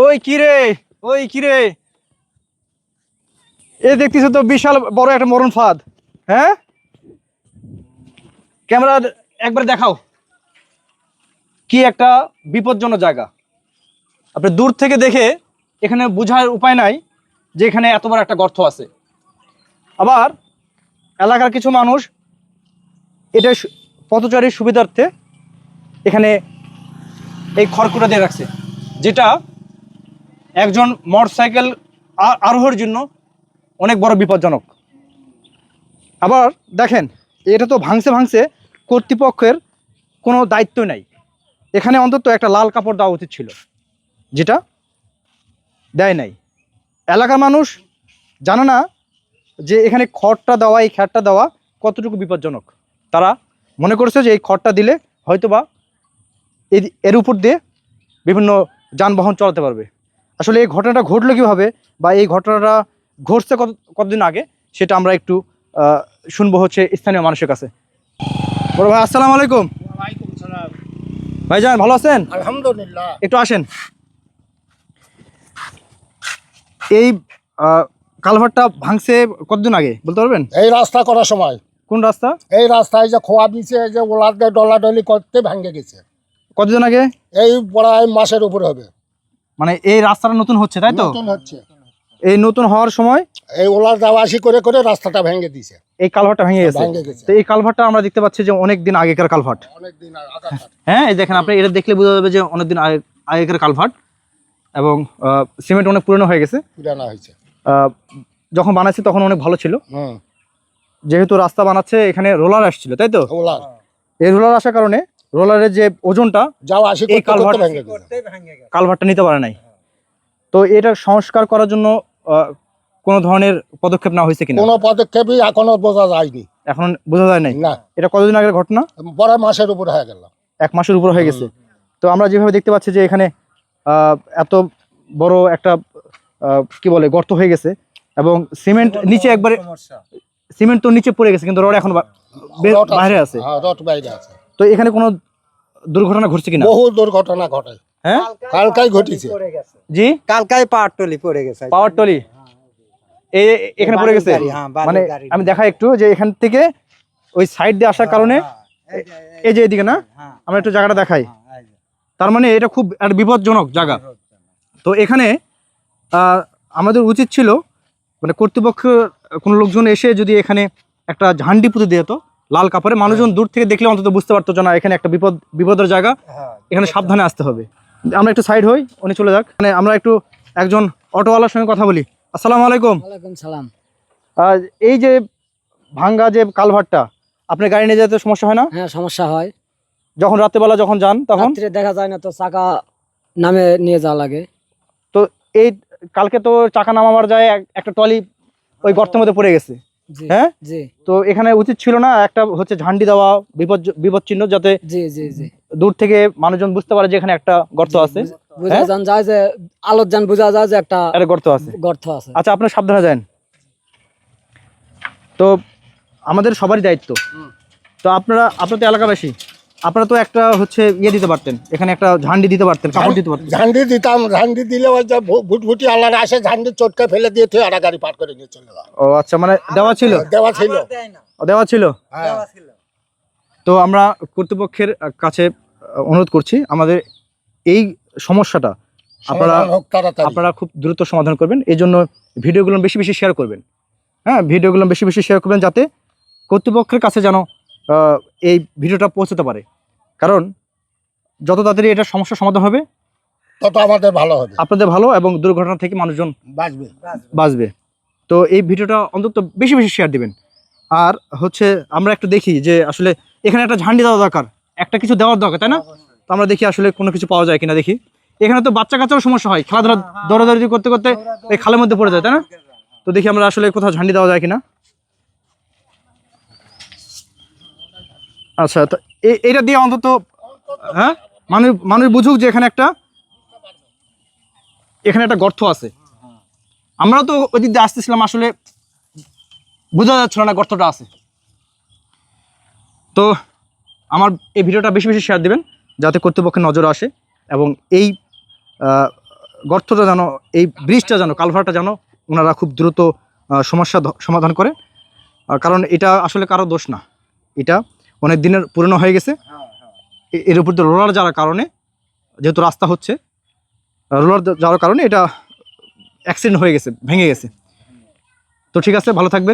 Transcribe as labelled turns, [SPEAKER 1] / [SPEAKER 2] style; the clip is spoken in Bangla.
[SPEAKER 1] ওই কিরে ওই কিরে এ দেখতেছো তো বিশাল বড় একটা মরণ ফাঁদ। হ্যাঁ? ক্যামেরা একবার দেখাও। কি একটা বিপজ্জনক জায়গা। আপনি দূর থেকে দেখে এখানে বোঝার উপায় নাই যে এখানে এত বড় একটা গর্ত আছে। আবার এলাকার কিছু মানুষ এটা পথচারীর সুবিধার্থে এখানে এই খড়কুটা দিয়ে রাখছে, যেটা একজন মোটরসাইকেল আরোহীর জন্য অনেক বড় বিপজ্জনক। আবার দেখেন, এটা তো ভাঙছে ভাঙছে কর্তৃপক্ষের কোনো দায়িত্ব নাই। এখানে অন্তত একটা লাল কাপড় দেওয়া উচিত ছিল, যেটা দেয় নাই। এলাকার মানুষ জানে না যে এখানে খড়টা দেওয়া, এই খ্যাটটা দেওয়া কতটুকু বিপজ্জনক। তারা মনে করছে যে এই খড়টা দিলে হয়তোবা এর উপর দিয়ে বিভিন্ন যানবাহন চলাতে পারবে। আসলে এই ঘটনাটা ঘটলো কীভাবে বা এই ঘটনাটা ঘটছে কত কতদিন আগে সেটা আমরা একটু শুনব হচ্ছে স্থানীয় মানুষের কাছে। বড় ভাই আসসালামু আলাইকুম। ভাইজান ভালো আছেন?
[SPEAKER 2] আলহামদুলিল্লাহ।
[SPEAKER 1] একটু আসেন। এই কালভারটা ভাঙছে কতদিন আগে বলতে পারবেন?
[SPEAKER 2] এই রাস্তা করার সময়।
[SPEAKER 1] কোন রাস্তা?
[SPEAKER 2] এই রাস্তায় যে খোয়া দিছে যে ওলার ডলাডলি করতে ভেঙে গেছে।
[SPEAKER 1] কতদিন আগে?
[SPEAKER 2] এই প্রায় মাসের উপরে হবে।
[SPEAKER 1] মানে এই রাস্তাটা নতুন হচ্ছে তাই তো?
[SPEAKER 2] নতুন হচ্ছে।
[SPEAKER 1] এই নতুন হওয়ার সময়
[SPEAKER 2] এই ওলার যাওয়া আসি করে করে রাস্তাটা ভেঙে দিছে
[SPEAKER 1] এই কালভারটা ভেঙে গেছে। তো এই কালভারটা আমরা দেখতে পাচ্ছি যে অনেক দিন আগেকার কালভার্ট। হ্যাঁ এই দেখেন আপনি এটা দেখলে বোঝা যাবে যে অনেকদিন আগে আগেকার কালভার্ট। এবং সিমেন্ট অনেক পুরনো হয়ে গেছে।
[SPEAKER 2] পুরানো হয়েছে।
[SPEAKER 1] আহ, যখন বানাইছে তখন অনেক ভালো ছিল। যেহেতু রাস্তা বানাচ্ছে এখানে রোলার আসছিল তাই তো?
[SPEAKER 2] ওলার
[SPEAKER 1] এই রোলার আসার কারণে রোলারের যে ওজনটা
[SPEAKER 2] যাওয়া আসে
[SPEAKER 1] এই
[SPEAKER 2] করতে করতে
[SPEAKER 1] কালভার্ট-
[SPEAKER 2] ভেঙে গেছে।
[SPEAKER 1] কালভারটা নিতে পারে নাই। তো এটা সংস্কার করার জন্য আহ, কোনো ধরনের পদক্ষেপ না হয়েছে কিনা?
[SPEAKER 2] কোনো পদক্ষেপই এখনও বোঝা যায়নি।
[SPEAKER 1] এখন বোঝা যায় নাই?
[SPEAKER 2] না।
[SPEAKER 1] এটা কতদিন আগের ঘটনা?
[SPEAKER 2] পরে মাসের উপরে হয়ে গেল।
[SPEAKER 1] এক মাসের উপর হয়ে গেছে। তো আমরা যেভাবে দেখতে পাচ্ছি যে এখানে আহ, এত বড় একটা আহ, কি বলে গর্ত হয়ে গেছে এবং সিমেন্ট নিচে একবারে সিমেন্ট তো নিচে পড়ে গেছে কিন্তু রড এখন বাইরে আছে।
[SPEAKER 2] হ্যাঁ রড বাইরে আছে।
[SPEAKER 1] তো এখানে কোনো দুর্ঘটনা ঘটছে কিনা?
[SPEAKER 2] বহু দুর্ঘটনা ঘটে।
[SPEAKER 1] হ্যাঁ?
[SPEAKER 2] কালকাই ঘটিছে।
[SPEAKER 1] জি?
[SPEAKER 3] কালকাই পাহাড় টলি পড়ে গেছে।
[SPEAKER 1] পাওয়ার টলি? এই এখানে পড়ে গেছে?
[SPEAKER 3] হ্যাঁ,
[SPEAKER 1] মানে আমি দেখাই একটু যে এখান থেকে ওই সাইড দিয়ে আসার কারণে এই যে এদিকে না?
[SPEAKER 3] হ্যাঁ,
[SPEAKER 1] আমরা একটু জায়গাটা দেখাই।
[SPEAKER 3] হ্যাঁ।
[SPEAKER 1] তার মানে এটা খুব একটা বিপজ্জনক জায়গা। তো এখানে আমাদের উচিত ছিল মানে কর্তৃপক্ষ কোনো লোকজন এসে যদি এখানে একটা ঝান্ডি পুঁতে দিত লাল কাপড়ে মানুষজন দূর থেকে দেখলে অন্তত বুঝতে পারতো না এখানে একটা বিপদ বিপদের জায়গা।
[SPEAKER 3] হ্যাঁ,
[SPEAKER 1] এখানে সাবধানে আসতে হবে। আমরা একটু সাইড হই উনি চলে যাক। মানে আমরা একটু একজন অটোওয়ালার সঙ্গে কথা বলি। আসসালামু আলাইকুম।
[SPEAKER 3] ওয়ালাইকুম সালাম।
[SPEAKER 1] এই যে ভাঙ্গা যে কালভারটা আপনার গাড়ি নিয়ে যেতে সমস্যা হয় না?
[SPEAKER 3] হ্যাঁ সমস্যা হয়।
[SPEAKER 1] যখন রাত্রেবেলা যখন যান তখন?
[SPEAKER 3] দেখা যায় না তো চাকা নামে নিয়ে যাওয়া লাগে।
[SPEAKER 1] তো এই কালকে তো চাকা নামাবার যায় এক- একটা টলি ওই গর্তের মধ্যে পড়ে গেছে। হ্যাঁ? তো এখানে উচিত ছিল না একটা হচ্ছে ঝান্ডি দেওয়া বিপদ বিপদ চিহ্ন যাতে দূর থেকে মানুষজন বুঝতে পারে যে এখানে একটা গর্ত আছে।
[SPEAKER 3] বুঝা
[SPEAKER 1] হ্যাঁ?
[SPEAKER 3] যান যায় যে আলোর যান বোঝা যায় যে একটা
[SPEAKER 1] একটা গর্ত আছে।
[SPEAKER 3] গর্ত আছে।
[SPEAKER 1] আচ্ছা আপনার সাবধানে যান। তো আমাদের সবারই দায়িত্ব। তো আপনারা আপনার তো এলাকাবাসী। আপনারা তো একটা হচ্ছে ইয়ে দিতে পারতেন এখানে একটা ঝান্ডি দিতে পারতেন কাপড় দিতে পারতেন।
[SPEAKER 2] ঝান্ডি দিতাম ঝান্ডি দিলে ওই যে ভুটভুটি আল্লাহ আসে ঝান্ডি চটকে ফেলে দিয়ে তুই আর গাড়ি পার করে নিয়ে চলে
[SPEAKER 1] ও আচ্ছা মানে দেওয়া ছিল?
[SPEAKER 2] দেওয়া ছিল।
[SPEAKER 1] দেওয়া ছিল?
[SPEAKER 2] হ্যাঁ।
[SPEAKER 1] তো আমরা কর্তৃপক্ষের কাছে অনুরোধ করছি আমাদের এই সমস্যাটা আপনারা। আপনারা খুব দ্রুত সমাধান করবেন এই জন্য ভিডিওগুলো বেশি বেশি শেয়ার করবেন। হ্যাঁ ভিডিওগুলো বেশি বেশি শেয়ার করবেন যাতে কর্তৃপক্ষের কাছে যেন এই ভিডিওটা পৌঁছতে পারে। কারণ যত তাড়াতাড়ি এটা সমস্যার সমাধান হবে
[SPEAKER 2] তত আমাদের ভালো হবে।
[SPEAKER 1] আপনাদের ভালো এবং দুর্ঘটনা থেকে মানুষজন
[SPEAKER 2] বাঁচবে।
[SPEAKER 1] বাঁচবে। তো এই ভিডিওটা অন্তত বেশি বেশি শেয়ার দিবেন। আর হচ্ছে আমরা একটু দেখি যে আসলে এখানে একটা ঝান্ডি দেওয়া দরকার। একটা কিছু দেওয়ার দরকার তাই না? তো আমরা দেখি আসলে কোনো কিছু পাওয়া যায় কিনা দেখি। এখানে তো বাচ্চা কাচ্চারও সমস্যা হয়। খেলাধুলা দৌড়াদৌড়ি করতে করতে এই খালের মধ্যে পড়ে যায় তাই না? তো দেখি আমরা আসলে কোথাও ঝান্ডি দেওয়া যায় কিনা। আচ্ছা তো এটা দিয়ে অন্তত হ্যাঁ? মানুষ মানুষ বুঝুক যে এখানে একটা এখানে একটা গর্ত আছে। আমরা তো ওই দিক দিয়ে আসতেছিলাম, আসলে বোঝা যাচ্ছিল না গর্তটা আছে। তো আমার এই ভিডিওটা বেশি বেশি শেয়ার দেবেন, যাতে কর্তৃপক্ষের নজর আসে এবং এই গর্তটা যেন, এই ব্রিজটা যেন, কালভারটা যেন ওনারা খুব দ্রুত সমস্যা সমাধান করে। কারণ এটা আসলে কারও দোষ না। এটা অনেক দিনের পুরনো হয়ে গেছে। এর উপর তো রোলার যাওয়ার কারণে, যেহেতু রাস্তা হচ্ছে, রোলার যাওয়ার কারণে এটা অ্যাক্সিডেন্ট হয়ে গেছে, ভেঙে গেছে। তো ঠিক আছে, ভালো থাকবেন।